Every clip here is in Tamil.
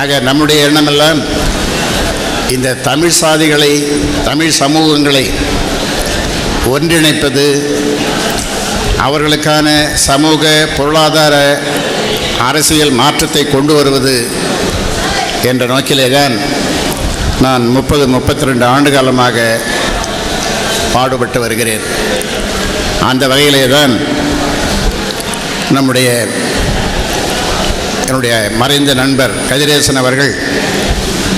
ஆக நம்முடைய எண்ணமெல்லாம் இந்த தமிழ் சாதிகளை தமிழ் சமூகங்களை ஒன்றிணைப்பது அவர்களுக்கான சமூக பொருளாதார அரசியல் மாற்றத்தை கொண்டு வருவது என்ற நோக்கிலே தான் நான் முப்பது முப்பத்தி ரெண்டு ஆண்டு காலமாக பாடுபட்டு வருகிறேன். அந்த வகையிலே தான் நம்முடைய என்னுடைய மறைந்த நண்பர் கதிரேசன் அவர்கள்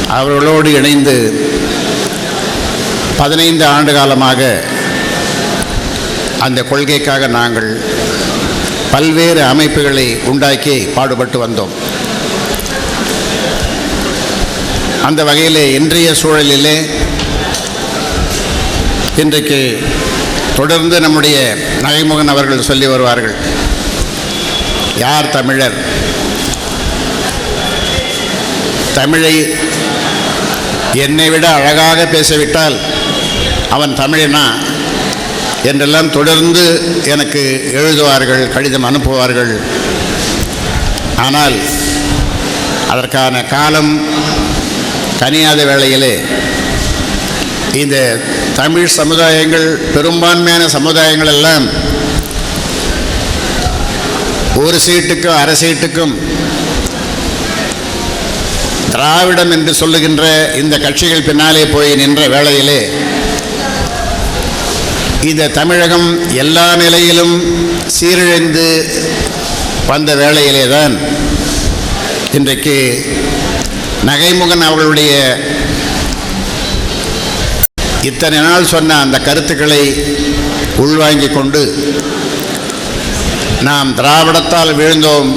அவர்களோடு இணைந்து பதினைந்து ஆண்டு காலமாக அந்த கொள்கைக்காக நாங்கள் பல்வேறு அமைப்புகளை உண்டாக்கி பாடுபட்டு வந்தோம். அந்த வகையிலே இன்றைய சூழலிலே இன்றைக்கு தொடர்ந்து நம்முடைய நகைமுகன் அவர்கள் சொல்லி வருவார்கள் யார் தமிழர்? தமிழை என்னை விட அழகாக பேசிவிட்டால் அவன் தமிழனா என்றெல்லாம் தொடர்ந்து எனக்கு எழுதுவார்கள் கடிதம் அனுப்புவார்கள். ஆனால் அதற்கான காலம் கனியாத வேளையிலே இந்த தமிழ் சமுதாயங்கள் பெரும்பான்மையான சமுதாயங்கள் எல்லாம் ஒரு சீட்டுக்கும் அரை சீட்டுக்கும் திராவிடம் என்று சொல்லுகின்ற இந்த கட்சிகள் பின்னாலே போய் நின்ற வேளையிலே இந்த தமிழகம் எல்லா நிலையிலும் சீரழிந்து வந்த வேளையிலே தான் இன்றைக்கு நகைமுகன் அவர்களுடைய இத்தனை நாள் சொன்ன அந்த கருத்துக்களை உள்வாங்கி கொண்டு நாம் திராவிடத்தால் வீழ்ந்தோம்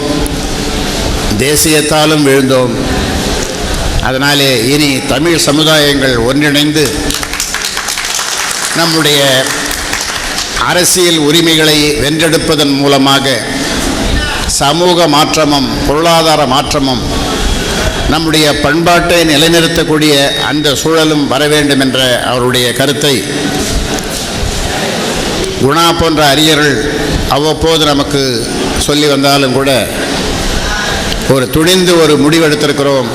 தேசியத்தாலும் வீழ்ந்தோம். அதனாலே இனி தமிழ் சமுதாயங்கள் ஒன்றிணைந்து நம்முடைய அரசியல் உரிமைகளை வென்றெடுப்பதன் மூலமாக சமூக மாற்றமும் பொருளாதார மாற்றமும் நம்முடைய பண்பாட்டை நிலைநிறுத்தக்கூடிய அந்த சூழலும் வர வேண்டும் என்ற அவருடைய கருத்தை குணா போன்ற அறிஞர்கள் அவ்வப்போது நமக்கு சொல்லி வந்தாலும் கூட ஒரு துணிந்து ஒரு முடிவெடுத்திருக்கிறோம்.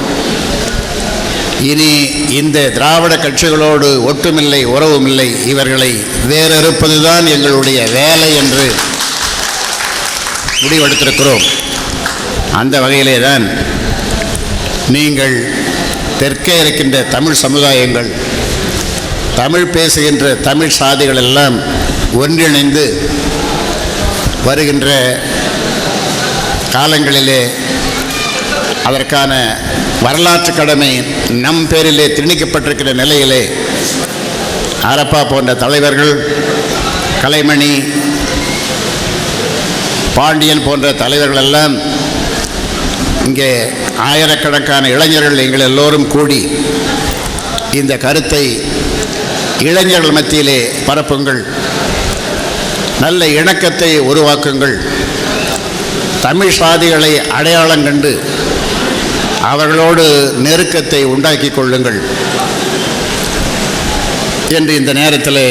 இனி இந்த திராவிட கட்சிகளோடு ஒட்டுமில்லை உறவுமில்லை இவர்களை வேறறுப்பதுதான் எங்களுடைய வேலை என்று முடிவெடுத்திருக்கிறோம். அந்த வகையிலே தான் நீங்கள் தெற்கே இருக்கின்ற தமிழ் சமுதாயங்கள் தமிழ் பேசுகின்ற தமிழ் சாதிகள் எல்லாம் ஒன்றிணைந்து வருகின்ற காலங்களிலே அதற்கான வரலாற்று கடமை நம் பேரிலே திணிக்கப்பட்டிருக்கிற நிலையிலே அரப்பா போன்ற தலைவர்கள் கலைமணி பாண்டியன் போன்ற தலைவர்கள் எல்லாம் இங்கே ஆயிரக்கணக்கான இளைஞர்கள் எங்கள் எல்லோரும் கூடி இந்த கருத்தை இளைஞர்கள் மத்தியிலே பரப்புங்கள். நல்ல இணக்கத்தை உருவாக்குங்கள். தமிழ் சாதிகளை அடையாளம் கண்டு அவர்களோடு நெருக்கத்தை உண்டாக்கி கொள்ளுங்கள். என்று இந்த நேரத்தில்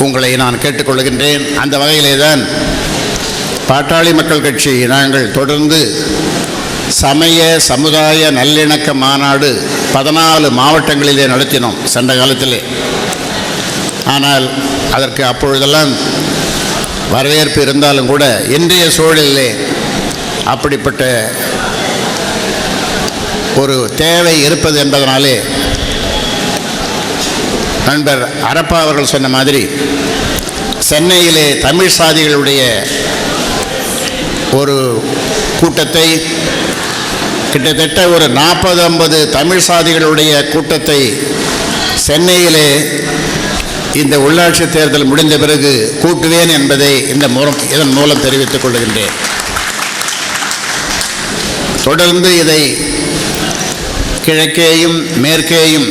உங்களை நான் கேட்டுக்கொள்கின்றேன். அந்த வகையிலே தான் பாட்டாளி மக்கள் கட்சி நாங்கள் தொடர்ந்து சமய சமுதாய நல்லிணக்க மாநாடு பதினாலு மாவட்டங்களிலே நடத்தினோம் சென்ற காலத்திலே. ஆனால் அதற்கு அப்பொழுதெல்லாம் வரவேற்பு இருந்தாலும் கூட இன்றைய சூழலிலே அப்படிப்பட்ட ஒரு தேவை இருப்பது என்பதனாலே நண்பர் அரப்பா அவர்கள் சொன்ன மாதிரி சென்னையிலே தமிழ் சாதிகளுடைய ஒரு கூட்டத்தை கிட்டத்தட்ட ஒரு நாற்பது ஐம்பது தமிழ் சாதிகளுடைய கூட்டத்தை சென்னையிலே இந்த உள்ளாட்சி தேர்தல் முடிந்த பிறகு கூட்டுவேன் என்பதை இந்த மூலம் இதன் மூலம் தெரிவித்துக் கொள்கின்றேன். தொடர்ந்து இதை கிழக்கேயும் மேற்கேயும்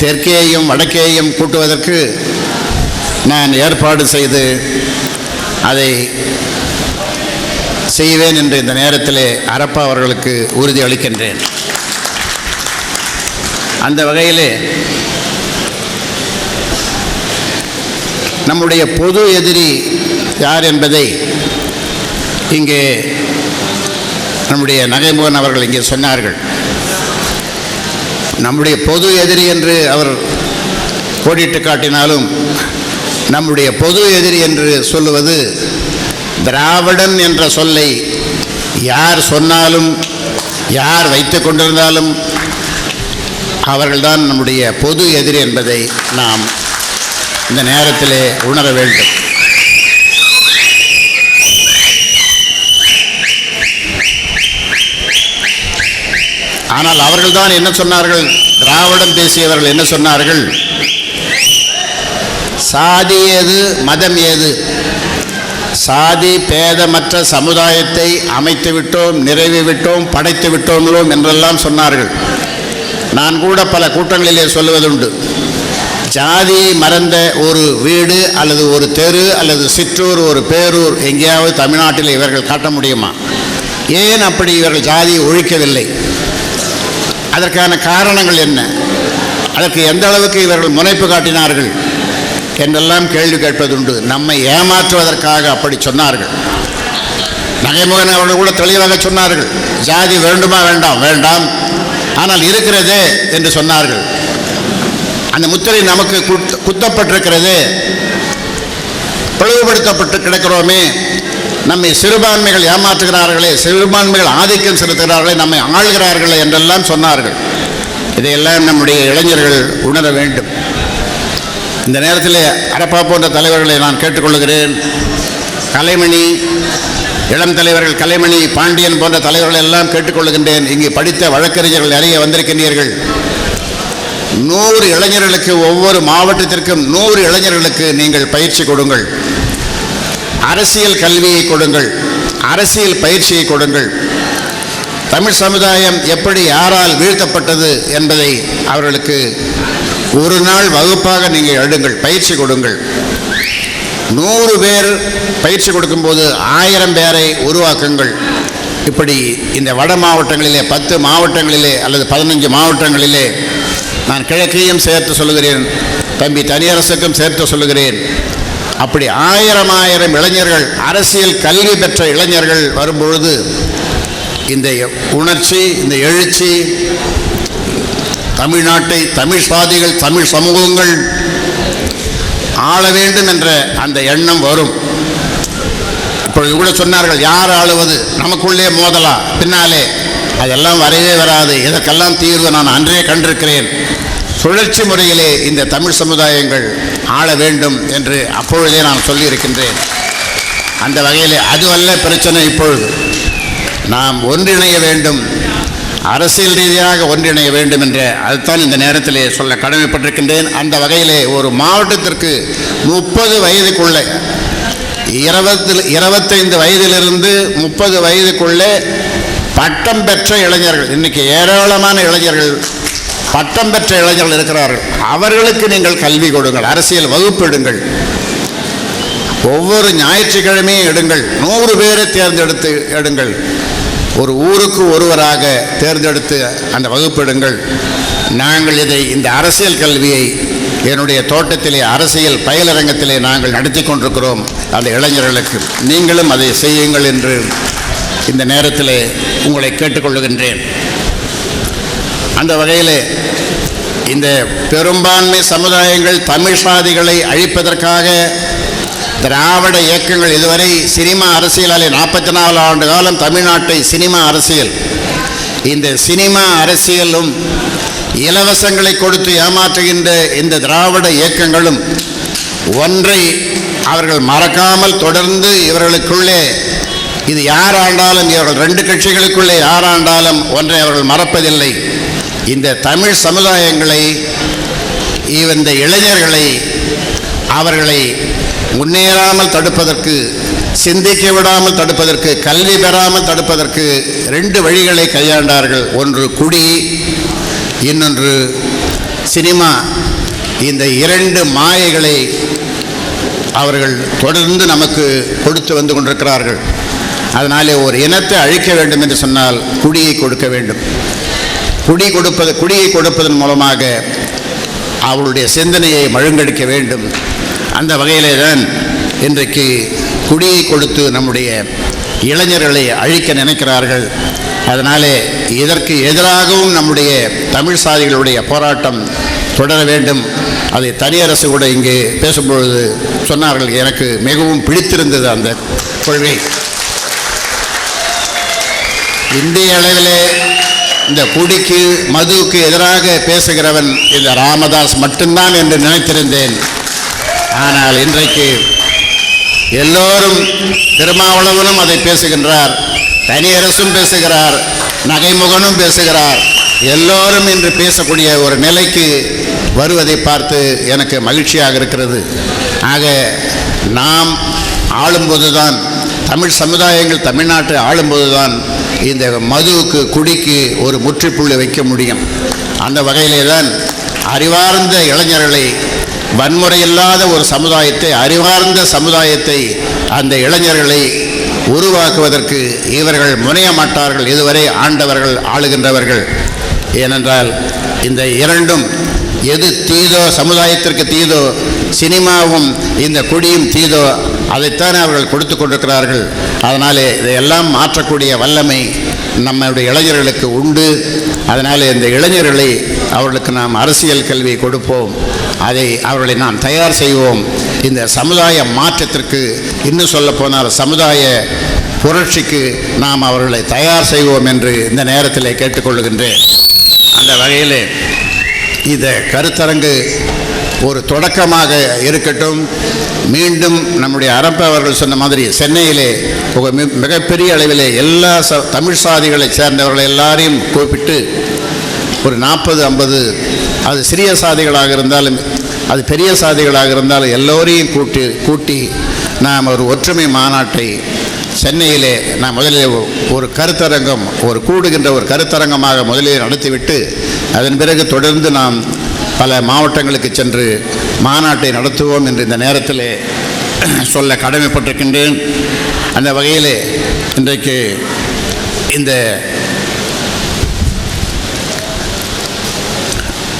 தெற்கேயும் வடக்கேயும் கூட்டுவதற்கு நான் ஏற்பாடு செய்து அதை செய்வேன் என்று இந்த நேரத்திலே அரப்பா அவர்களுக்கு உறுதி அளிக்கின்றேன். அந்த வகையிலே நம்முடைய பொது எதிரி யார் என்பதை இங்கே நம்முடைய நகைமுகன் அவர்கள் இங்கே சொன்னார்கள். நம்முடைய பொது எதிரி என்று அவர் கோடிட்டு காட்டினாலும் நம்முடைய பொது எதிரி என்று சொல்லுவது திராவிடன் என்ற சொல்லை யார் சொன்னாலும் யார் வைத்து கொண்டிருந்தாலும் அவர்கள்தான் நம்முடைய பொது எதிரி என்பதை நாம் இந்த நேரத்திலே உணர வேண்டும். ஆனால் அவர்கள்தான் என்ன சொன்னார்கள்? திராவிடம் பேசியவர்கள் என்ன சொன்னார்கள்? சாதி ஏது மதம் ஏது? சாதி பேதமற்ற சமுதாயத்தை அமைத்து விட்டோம் நிறைவு விட்டோம் படைத்து விட்டோம்லோம் என்றெல்லாம் சொன்னார்கள். நான் கூட பல கூட்டங்களிலே சொல்லுவதுண்டு. ஜாதியை மறந்த ஒரு வீடு அல்லது ஒரு தெரு அல்லது சிற்றூர் ஒரு பேரூர் எங்கேயாவது தமிழ்நாட்டில் இவர்கள் காட்ட முடியுமா? ஏன் அப்படி இவர்கள் ஜாதியை ஒழிக்கவில்லை? அதற்கான காரணங்கள் என்ன? அதற்கு எந்த அளவுக்கு இவர்கள் முனைப்பு காட்டினார்கள்? என்றெல்லாம் கேள்வி கேட்பதுண்டு. நம்மை ஏமாற்றுவதற்காக அப்படி சொன்னார்கள். நகைமுகன் அவர்கள் கூட தெளிவாக சொன்னார்கள். ஜாதி வேண்டுமா வேண்டாம்? வேண்டாம். ஆனால் இருக்கிறதே என்று சொன்னார்கள். அந்த முத்திரை நமக்கு குத்தப்பட்டிருக்கிறது. பிளவுபடுத்தப்பட்டு கிடக்கிறோமே. நம்மை சிறுபான்மைகள் ஏமாற்றுகிறார்களே சிறுபான்மைகள் ஆதிக்கம் செலுத்துகிறார்களே நம்மை ஆள்கிறார்களே என்றெல்லாம் சொன்னார்கள். இதையெல்லாம் நம்முடைய இளைஞர்கள் உணர வேண்டும். இந்த நேரத்தில் அரப்பா போன்ற தலைவர்களை நான் கேட்டுக்கொள்கிறேன். கலைமணி இளம் தலைவர்கள் கலைமணி பாண்டியன் போன்ற தலைவர்கள் எல்லாம் கேட்டுக்கொள்கின்றேன். இங்கு படித்த வழக்கறிஞர்கள் நிறைய வந்திருக்கின்றீர்கள். நூறு இளைஞர்களுக்கு ஒவ்வொரு மாவட்டத்திற்கும் நூறு இளைஞர்களுக்கு நீங்கள் பயிற்சி கொடுங்கள். அரசியல் கல்வியை கொடுங்கள். அரசியல் பயிற்சியை கொடுங்கள். தமிழ் சமுதாயம் எப்படி யாரால் வீழ்த்தப்பட்டது என்பதை அவர்களுக்கு ஒரு நாள் வகுப்பாக நீங்கள் எடுங்கள் பயிற்சி கொடுங்கள். நூறு பேர் பயிற்சி கொடுக்கும்போது ஆயிரம் பேரை உருவாக்குங்கள். இப்படி இந்த வட மாவட்டங்களிலே பத்து மாவட்டங்களிலே அல்லது பதினஞ்சு மாவட்டங்களிலே நான் கிழக்கையும் சேர்த்து சொல்லுகிறேன். தம்பி தனியரசுக்கும் சேர்த்து சொல்லுகிறேன். அப்படி ஆயிரம் ஆயிரம் இளைஞர்கள் அரசியல் கல்வி பெற்ற இளைஞர்கள் வரும்பொழுது இந்த உணர்ச்சி இந்த எழுச்சி தமிழ்நாட்டை தமிழ் சாதிகள் தமிழ் சமூகங்கள் ஆள வேண்டும் என்ற அந்த எண்ணம் வரும். இப்பொழுது கூட சொன்னார்கள் யார் ஆளுவது? நமக்குள்ளே மோதலா? பின்னாலே? அதெல்லாம் வரவே வராது. இதற்கெல்லாம் தீர்வு நான் அன்றே கண்டிருக்கிறேன். சுழற்சி முறையிலே இந்த தமிழ் சமுதாயங்கள் ஆள வேண்டும் என்று அப்பொழுதே நான் சொல்லியிருக்கின்றேன். அந்த வகையில் அதுவல்ல பிரச்சனை இப்பொழுது. நாம் ஒன்றிணைய வேண்டும். அரசியல் ரீதியாக ஒன்றிணைய வேண்டும் என்ற அதுதான் இந்த நேரத்திலே சொல்ல கடமைப்பட்டிருக்கின்றேன். அந்த வகையிலே ஒரு மாவட்டத்திற்கு முப்பது வயதுக்குள்ளே இருபத்தில் இருபத்தைந்து வயதிலிருந்து முப்பது வயதுக்குள்ளே பட்டம் பெற்ற இளைஞர்கள் இன்றைக்கி ஏராளமான இளைஞர்கள் பட்டம் பெற்ற இளைஞர்கள் இருக்கிறார்கள். அவர்களுக்கு நீங்கள் கல்வி கொடுங்கள் அரசியல் வகுப்பு எடுங்கள். ஒவ்வொரு ஞாயிற்றுக்கிழமையும் எடுங்கள். நூறு பேரை தேர்ந்தெடுத்து எடுங்கள். ஒரு ஊருக்கு ஒருவராக தேர்ந்தெடுத்து அந்த வகுப்பெடுங்கள் நாங்கள் இதை இந்த அரசியல் கல்வியை என்னுடைய தோட்டத்திலே அரசியல் பயிலரங்கத்திலே நாங்கள் நடத்தி கொண்டிருக்கிறோம். அந்த இளைஞர்களுக்கு நீங்களும் அதை செய்யுங்கள் என்று இந்த நேரத்தில் உங்களை கேட்டுக்கொள்கின்றேன் அந்த வகையில் இந்த பெரும்பான்மை சமுதாயங்கள் தமிழ் சாதிகளை அழிப்பதற்காக திராவிட இயக்கங்கள் இதுவரை சினிமா அரசியலாலே நாற்பத்தி நாலு ஆண்டு காலம் தமிழ்நாட்டை சினிமா அரசியல். இந்த சினிமா அரசியலும் இலவசங்களை கொடுத்து ஏமாற்றுகின்ற இந்த திராவிட இயக்கங்களும் ஒன்றை அவர்கள் மறக்காமல் தொடர்ந்து இவர்களுக்குள்ளே இது யார் ஆண்டாலும் இவர்கள் ரெண்டு கட்சிகளுக்குள்ளே யார் ஆண்டாலும் ஒன்றை அவர்கள் மறப்பதில்லை. இந்த தமிழ் சமுதாயங்களை இந்த இளைஞர்களை அவர்களை முன்னேறாமல் தடுப்பதற்கு சிந்திக்க விடாமல் தடுப்பதற்கு கல்வி பெறாமல் தடுப்பதற்கு ரெண்டு வழிகளை கையாண்டார்கள். ஒன்று குடி இன்னொன்று சினிமா. இந்த இரண்டு மாயைகளை அவர்கள் தொடர்ந்து நமக்கு கொடுத்து வந்து கொண்டிருக்கிறார்கள். அதனாலே ஒரு இனத்தை அழிக்க வேண்டும் என்று சொன்னால் குடியை கொடுக்க வேண்டும். குடி கொடுப்பது குடியை கொடுப்பதன் மூலமாக அவளுடைய சிந்தனையை மழுங்கடிக்க வேண்டும். அந்த வகையிலே தான் இன்றைக்கு குடியை கொடுத்து நம்முடைய இளைஞர்களை அழிக்க நினைக்கிறார்கள். அதனாலே இதற்கு எதிராகவும் நம்முடைய தமிழ் சாதிகளுடைய போராட்டம் தொடர வேண்டும். அதை தனியரசு கூட இங்கே பேசும்பொழுது சொன்னார்கள். எனக்கு மிகவும் பிடித்திருந்தது அந்த கொள்கை. இந்திய அளவிலே இந்த குடிக்கு மதுவுக்கு எதிராக பேசுகிறவன் இந்த ராமதாஸ் மட்டும்தான் என்று நினைத்திருந்தேன். ஆனால் இன்றைக்கு எல்லோரும் திருமாவளவனும் அதை பேசுகின்றார் தனியரசும் பேசுகிறார் நகைமுகனும் பேசுகிறார். எல்லோரும் இன்று பேசக்கூடிய ஒரு நிலைக்கு வருவதை பார்த்து எனக்கு மகிழ்ச்சியாக இருக்கிறது. ஆக நாம் ஆளும்போதுதான் தமிழ் சமுதாயங்கள் தமிழ்நாட்டை ஆளும்போதுதான் இந்த மதுவுக்கு குடிக்கு ஒரு முற்றுப்புள்ளி வைக்க முடியும். அந்த வகையிலே தான் அறிவார்ந்த இளைஞர்களை வன்முறை இல்லாத ஒரு சமுதாயத்தை அறிவார்ந்த சமுதாயத்தை அந்த இளைஞர்களை உருவாக்குவதற்கு இவர்கள் முனைய மாட்டார்கள். இதுவரை ஆண்டவர்கள் ஆளுகின்றவர்கள். ஏனென்றால் இந்த இரண்டும் எது தீதோ சமுதாயத்திற்கு தீதோ சினிமாவும் இந்த குடியும் தீதோ அதைத்தான் அவர்கள் கொடுத்து கொண்டிருக்கிறார்கள். அதனாலே இதையெல்லாம் மாற்றக்கூடிய வல்லமை நம்முடைய இளைஞர்களுக்கு உண்டு. அதனாலே இந்த இளைஞர்களை அவர்களுக்கு நாம் அரசியல் கல்வி கொடுப்போம். அதை அவர்களை நாம் தயார் செய்வோம். இந்த சமுதாய மாற்றத்திற்கு இன்னும் சொல்லப்போனால் சமுதாய புரட்சிக்கு நாம் அவர்களை தயார் செய்வோம் என்று இந்த நேரத்தில் கேட்டுக்கொள்கின்றேன். அந்த வகையில் இந்த கருத்தரங்கு ஒரு தொடக்கமாக இருக்கட்டும். மீண்டும் நம்முடைய அரப்ப அவர்கள் சொன்ன மாதிரி சென்னையிலே மிகப்பெரிய அளவிலே எல்லா ச தமிழ் சாதிகளைச் சேர்ந்தவர்களை எல்லாரையும் கூப்பிட்டு ஒரு நாற்பது ஐம்பது அது சிறிய சாதிகளாக இருந்தாலும் அது பெரிய சாதிகளாக இருந்தாலும் எல்லோரையும் கூட்டி கூட்டி நாம் ஒரு ஒற்றுமை மாநாட்டை சென்னையிலே நான் முதலில் ஒரு கருத்தரங்கம் ஒரு கூடுகின்ற ஒரு கருத்தரங்கமாக முதலில் நடத்திவிட்டு அதன் பிறகு தொடர்ந்து நாம் பல மாவட்டங்களுக்கு சென்று மாநாட்டை நடத்துவோம் என்று இந்த நேரத்தில் சொல்ல கடமைப்பட்டிருக்கின்றேன். அந்த வகையில் இன்றைக்கு இந்த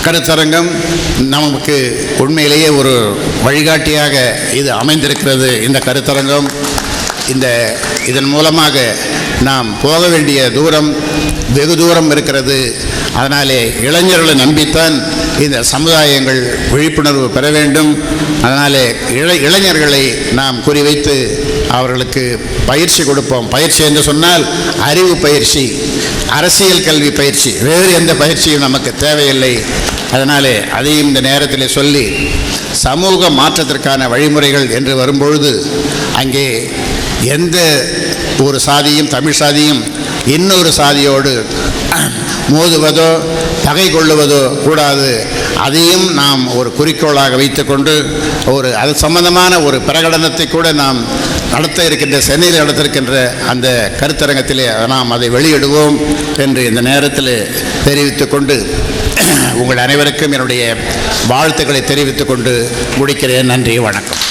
கருத்தரங்கம் நமக்கு உண்மையிலேயே ஒரு வழிகாட்டியாக இது அமைந்திருக்கிறது. இந்த கருத்தரங்கம் இந்த இதன் மூலமாக நாம் போக வேண்டிய தூரம் வெகு தூரம் இருக்கிறது. அதனாலே இளைஞர்களை நம்பித்தான் இந்த சமுதாயங்கள் விழிப்புணர்வு பெற வேண்டும். அதனாலே இள இளைஞர்களை நாம் குறிவைத்து அவர்களுக்கு பயிற்சி கொடுப்போம். பயிற்சி என்று சொன்னால் அறிவு பயிற்சி அரசியல் கல்வி பயிற்சி. வேறு எந்த பயிற்சியும் நமக்கு தேவையில்லை. அதனாலே அதையும் இந்த நேரத்தில் சொல்லி சமூக மாற்றத்திற்கான வழிமுறைகள் என்று வரும்பொழுது அங்கே எந்த ஒரு சாதியும் தமிழ் சாதியும் இன்னொரு சாதியோடு மோதுவதோ பகை கொள்ளுவதோ கூடாது. அதையும் நாம் ஒரு குறிக்கோளாக வைத்துக்கொண்டு ஒரு அது சம்பந்தமான ஒரு பிரகடனத்தை கூட நாம் நடத்த இருக்கின்ற சென்னையில் நடத்திருக்கின்ற அந்த கருத்தரங்கத்திலே நாம் அதை வெளியிடுவோம் என்று இந்த நேரத்தில் தெரிவித்துக்கொண்டு உங்கள் அனைவருக்கும் என்னுடைய வாழ்த்துக்களை தெரிவித்துக்கொண்டு முடிக்கிறேன். நன்றி வணக்கம்.